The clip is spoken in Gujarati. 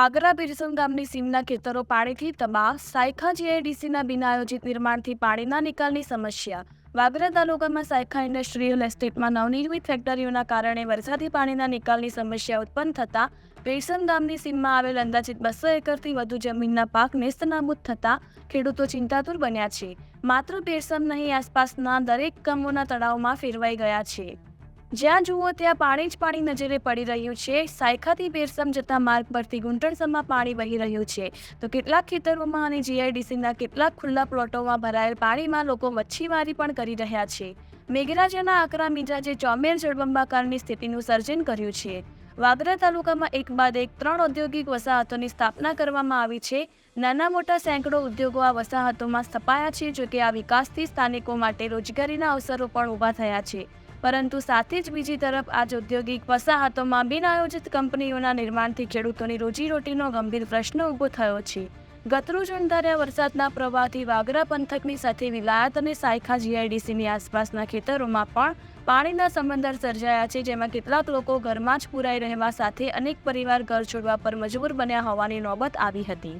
વાગરા બિરસન ગામની સીમના ખેતરો પાણીથી તબાહ સાયખા જીઆઈડીસીના બિનઆયોજિત નિર્માણથી પાણીના નિકાલની સમસ્યા. વાગરા તાલુકામાં સાયખા ઇન્ડસ્ટ્રીયલ એસ્ટેટમાં નવનિર્મિત ફેક્ટરીઓના કારણે વરસાદી પાણીના નિકાલની સમસ્યા ઉત્પન્ન થતાં બિરસમ ગામની સીમમાં આવેલ અંદાજિત બસો એકરથી વધુ જમીનના પાક નેસ્તનાબૂદ થતાં ખેડૂતો ચિંતાતુર બન્યા છે. માત્ર બિરસમ નહીં, આસપાસના દરેક ગામોના તળાવમાં ફેરવાઈ ગયા છે. જ્યાં જુઓ ત્યાં પાણી જ પાણી નજરે પડી રહ્યું છે. સાયખાથી બેરસમ જતા માર્ગ પરથી ગુંટણસમમાં પાણી વહી રહ્યું છે. તો કેટલાક ખેતરોમાં અને જીઆઈડીસીના કેટલાક ખુલ્લા પ્લોટોમાં ભરાયેલ પાણીમાં લોકો મચ્છીમારી પણ કરી રહ્યા છે. મેઘરાજાના આકરા મિજાજે ચોમેર જળબંબાકારની સ્થિતિનું સર્જન કર્યું છે. વાગરા તાલુકામાં એક બાદ એક ત્રણ ઔદ્યોગિક વસાહતોની સ્થાપના કરવામાં આવી છે. નાના મોટા સેંકડો ઉદ્યોગો આ વસાહતોમાં સ્થપાયા છે, જોકે આ વિકાસથી સ્થાનિકો માટે રોજગારીના અવસરો પણ ઊભા થયા છે. પરંતુ સાથે જ બીજી તરફ આજ ઔદ્યોગિક વસાહતોમાં બિનઆયોજિત કંપનીઓના નિર્માણથી ખેડૂતોની રોજીરોટીનો ગંભીર પ્રશ્ન ઊભો થયો છે. ગતરોજ અંધાર્યા વરસાદના પ્રવાહથી વાગરા પંથકની સાથે વિલાયત અને સાયખા જીઆઈડીસીની આસપાસના ખેતરોમાં પણ પાણીના સંબંધર સર્જાયા છે, જેમાં કેટલાક લોકો ઘરમાં જ પુરાઈ રહેવા સાથે અનેક પરિવાર ઘર છોડવા પર મજબૂર બન્યા હોવાની નોબત આવી હતી.